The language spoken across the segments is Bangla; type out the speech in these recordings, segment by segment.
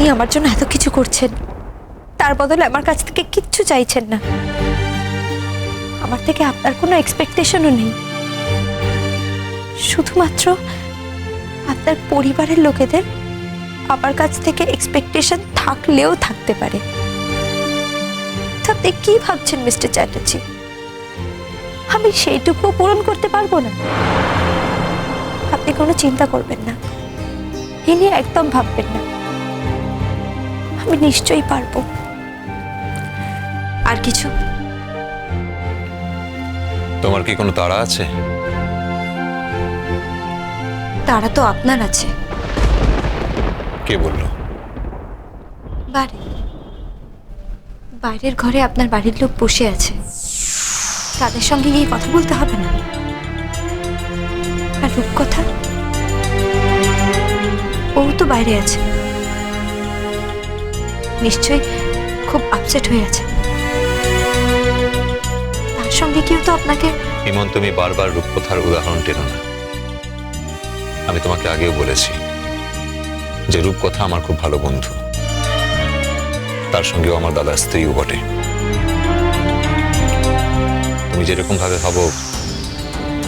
আপনি আমার জন্য এত কিছু করছেন। তার বদলে আমার কাছ থেকে কিচ্ছু চাইছেন না। আমার থেকে আপনার কোনো এক্সপেকটেশনও নেই। শুধুমাত্র আপনার পরিবারের লোকেদের আমার কাছ থেকে এক্সপেকটেশন থাকলেও থাকতে পারে। আপনি কি ভাবছেন, মিস্টার চ্যাটার্জি? আমি সেইটুকু পূরণ করতে পারব না। আপনি কোনো চিন্তা করবেন না। নিয়ে একদম ভাববেন না। আমি নিশ্চয়ই পারব। আর কিছু? তোমার কি কোনো তাড়া আছে? তারা তো আপনার আছে। কে বলল? বাড়ি। বাইরের ঘরে আপনার বাড়ির লোক বসে আছে। তাদের সঙ্গে গিয়ে কথা বলতে হবে না। আর রূপকথা? ও তো বাইরে আছে। নিশ্চয়ই খুব আপসেট হয়ে আছে। তার সঙ্গে কেউ তো আপনাকে ইমন, তুমি বারবার রূপকথার উদাহরণ টেনো না। আমি তোমাকে আগেও বলেছি যে রূপকথা আমার খুব ভালো বন্ধু। তার সঙ্গেও আমার দাদার স্ত্রীও বটে। তুমি যেরকম ভাবে ভাবো,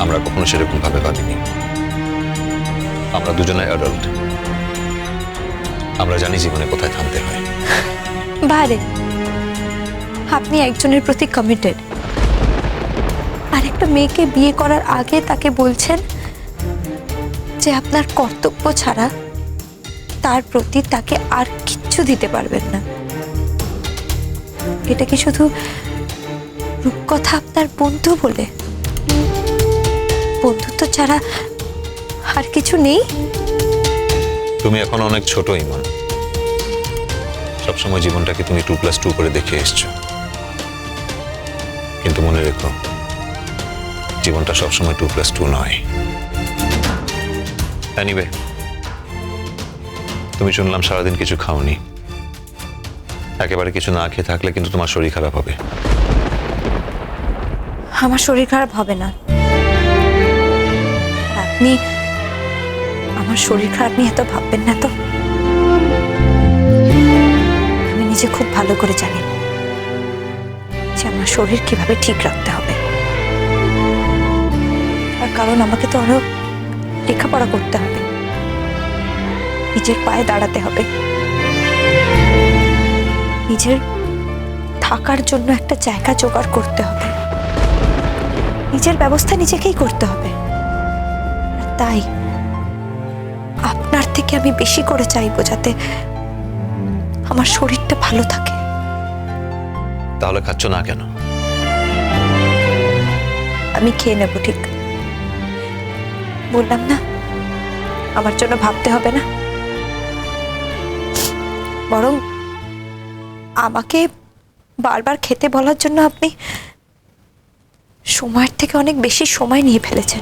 আমরা কখনো সেরকম ভাবে ভাবিনি। আমরা দুজনে অ্যাডাল্ট আমরা জানি জীবনে কোথায় থামতে হয়। বাইরে আপনি একজনের প্রতি কমিটেড আর একটা মেয়েকে বিয়ে করার আগে তাকে বলছেন যে আপনার কর্তব্য ছাড়া তার প্রতি তাকে আর কিচ্ছু দিতে পারবেন না। এটা কি শুধু রূপকথা আপনার বন্ধু বলে? বন্ধুত্ব ছাড়া আর কিছু নেই? তুমি এখন অনেক ছোট, ইমন। সবসময় জীবনটাকে তুমি টু প্লাস টু করে দেখে এসছো। কিন্তু মনে রেখো, জীবনটা সবসময় টু প্লাস টু নয়। এনিওয়ে তুমি শুনলাম সারাদিন কিছু খাওনি। একেবারে কিছু না খেয়ে থাকলে কিন্তু তোমার শরীর খারাপ হবে। আমার শরীর খারাপ হবে না। আপনি আমার শরীর খারাপ নিয়ে এত ভাববেন না তো? আমি নিজে খুব ভালো করে জানি যে আমার শরীর কীভাবে ঠিক রাখতে হবে। আর কারণ আমাকে তো আরও লেখাপড়া করতে হবে। নিজের পায়ে দাঁড়াতে হবে। নিজের থাকার জন্য একটা জায়গা জোগাড় করতে হবে। নিজের ব্যবস্থা নিজেকেই করতে হবে। তাই থেকে আমি বেশি করে চাইব যাতে আমার শরীরটা ভালো থাকে। তাহলে খাচ্ছ না কেন? আমি খেয়ে নেব ঠিক? বললাম না আমার জন্য ভাবতে হবে না। বরং আমাকে বারবার খেতে বলার জন্য আপনি সময়ের থেকে অনেক বেশি সময় নিয়ে ফেলেছেন।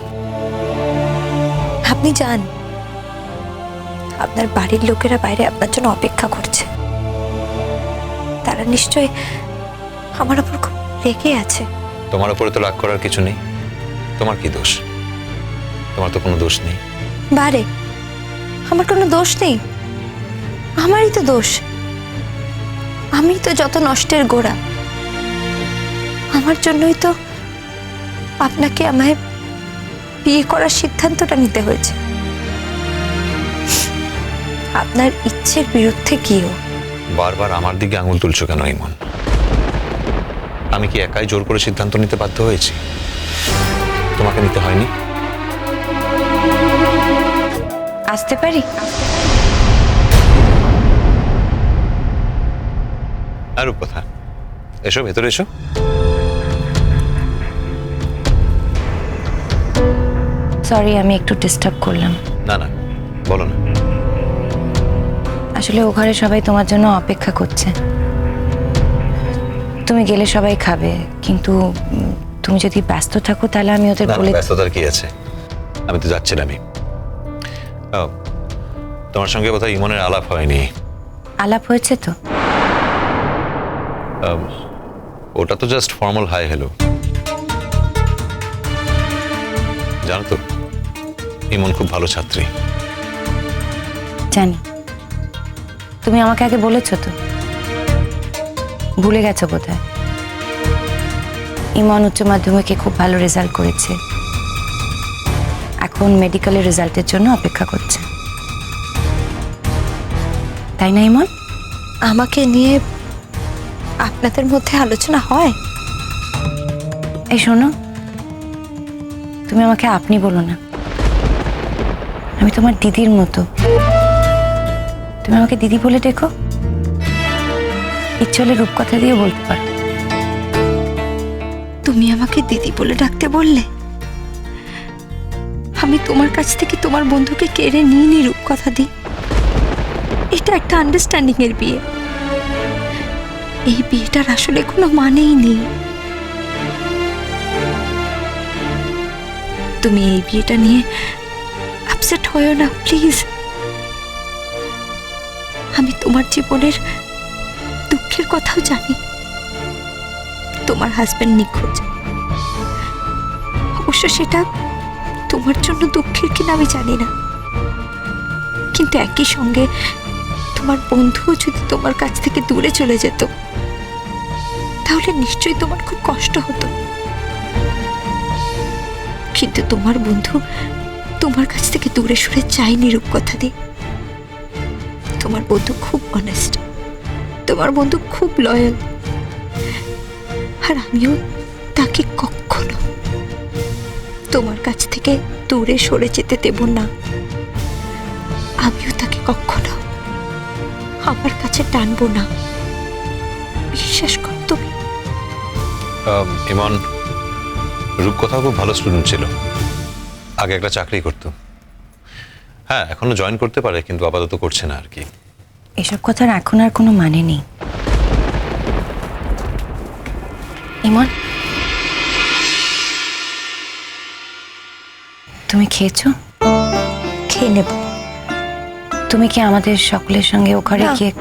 আপনি যান। আপনার বাড়ির লোকেরা বাইরে আপনার জন্য অপেক্ষা করছে। তারা নিশ্চয় আমার ওপর খুব রেগে আছে। তোমার উপরে তো রাগ করার কিছু নেই। তোমার কি দোষ? তোমার তো কোনো দোষ নেই। বারে আমার কোনো দোষ নেই? আমারই তো দোষ। আমি তো যত নষ্টের গোড়া। আমার জন্যই তো আপনাকে আমায় বিয়ে করার সিদ্ধান্তটা নিতে হয়েছে। আপনার ইচ্ছের বিরুদ্ধে গিয়েও। বারবার আমার দিকে আঙুল তুলছো কেন ইমন? আমি কি একাই জোর করে সিদ্ধান্ত নিতে বাধ্য হয়েছি? তোমাকে নিতে হয়নি? আসতে পারি? আর কথা এসো ভেতরে এসো। সরি আমি একটু ডিস্টার্ব করলাম। না না বলো না। আসলে ও ঘরে সবাই তোমার জন্য অপেক্ষা করছে। তুমি গেলে সবাই খাবে কিন্তু তুমি যদি ব্যস্ত থাকো তাহলে আমি ওদের না, না, বলে ব্যস্ততার কি আছে? আমি তো যাচ্ছি যাচ্ছিলামই ও, তোমার সঙ্গে বোধহয় ইমনের আলাপ হয়নি। আলাপ হয়েছে তো? আম, ওটা তো জাস্ট ফর্মাল হাই হ্যালো জানো তো ইমন খুব ভালো ছাত্রী। জানি। তুমি আমাকে আগে বলেছ তো। ভুলে গেছো বোধহয়। ইমন উচ্চ মাধ্যমিকে খুব ভালো রেজাল্ট করেছে। এখন মেডিকেলের রেজাল্টের জন্য অপেক্ষা করছে। তাই না ইমন? আমাকে নিয়ে আপনাদের মধ্যে আলোচনা হয়? এই শোনো তুমি আমাকে আপনি বলো না। আমি তোমার দিদির মতো। তুমি আমাকে দিদি বলে দেখো ইচ্ছে হলে রূপকথা দিয়ে বলতে পারো। তুমি আমাকে দিদি বলে ডাকতে বললে? আমি তোমার কাছ থেকে তোমার বন্ধুকে কেড়ে নিয়ে নি রূপকথা দিই এটা একটা আন্ডারস্ট্যান্ডিং এর বিয়ে। এই বিয়েটার আসলে কোনো মানেই নেই। তুমি এই বিয়েটা নিয়ে আপসেট হয়েও না প্লিজ আমি তোমার জীবনের দুঃখের কথাও জানি। তোমার হাজব্যান্ড নিখোঁজ। অবশ্য সেটা তোমার জন্য দুঃখের কিনা আমি জানি না। কিন্তু একই সঙ্গে তোমার বন্ধুও যদি তোমার কাছ থেকে দূরে চলে যেত, তাহলে নিশ্চয়ই তোমার খুব কষ্ট হতো। কিন্তু তোমার বন্ধু তোমার কাছ থেকে দূরে সরে চায়নি রূপকথা দিয়ে তোমার বন্ধু খুব অনেস্ট তোমার বন্ধু খুব লয়াল আর আমিও তাকে কখনো তোমার কাছ থেকে দূরে সরে যেতে দেব না। আমিও তাকে কখনো আমার কাছে টানবো না। বিশ্বাস কর তুমি। ইমন রূপকথা খুব ভালো স্টুডেন্ট ছিল। আগে একটা চাকরি করতো। হ্যাঁ এখনও জয়েন করতে পারে কিন্তু আপাতত করছে না আর কি। এসব কথার এখন আর কোনো মানে নেই। ইমন? তুমি খেয়েছো? খেয়ে নেব। তুমি কি আমাদের সকলের সঙ্গে ওখানে না। গিয়ে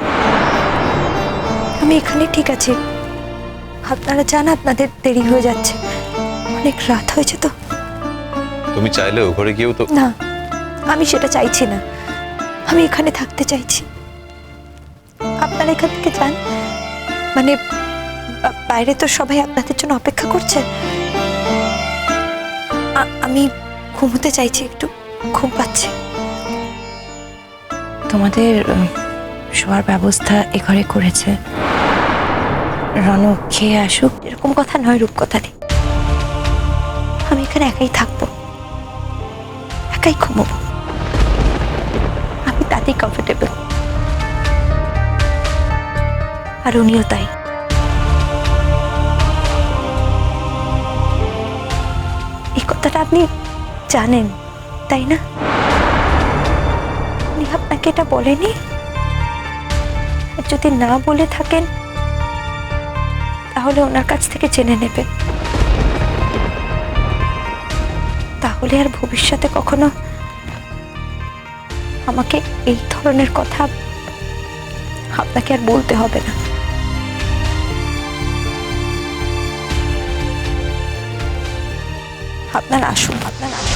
আমি এখানে ঠিক আছি। আপনারা জান আপনাদের দেরি হয়ে যাচ্ছে। অনেক রাত হয়েছে তো। তুমি চাইলে ও ঘরে গিয়েও তো না। আমি সেটা চাইছি না। আমি এখানে থাকতে চাইছি। আপনারা এখান থেকে যান। মানে বাইরে তো সবাই আপনাদের জন্য অপেক্ষা করছে। আমি ঘুমোতে চাইছি একটু ঘুম পাচ্ছে। তোমাদের শোয়ার ব্যবস্থা এ ঘরে করেছে। রনক খেয়ে আসুক এরকম কথা নয় রূপকথা নেই আমি এখানে একাই থাকব। একাই ঘুমোবো। তাতেই কমফোর্টেবল আর উনিও তাই। এই কথাটা আপনি জানেন, তাই না? উনি আপনাকে এটা বলেনি? যদি না বলে থাকেন, তাহলে ওনার কাছ থেকে জেনে নেবেন। তাহলে আর ভবিষ্যতে কখনো আমাকে এই ধরনের কথা আপনাকে আর বলতে হবে না। আপনার আসুন। আপনার আসুন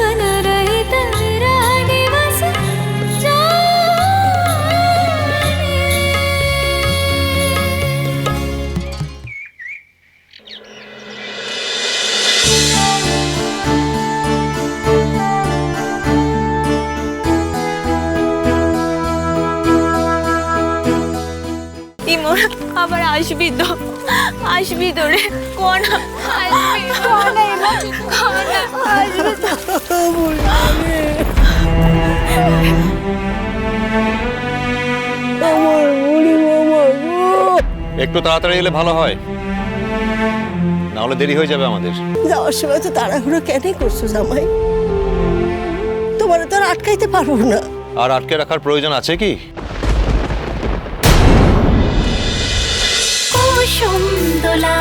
மகன ইমন আবার আসবি তো। আসবি তো রে কোন আসবি। কোন আসবি একটু তাড়াতাড়ি এলে ভালো হয়। না হলে দেরি হয়ে যাবে আমাদের। যাওয়ার সময় তো তাড়াহুড়ো কেন করছ জামাই? তোমার তো আর আটকাইতে পারব না। আর আটকে রাখার প্রয়োজন আছে কি? কুসুম দোলা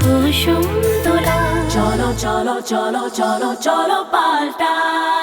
কুসুম দোলা চলো চলো চলো চলো চলো পাল্টাই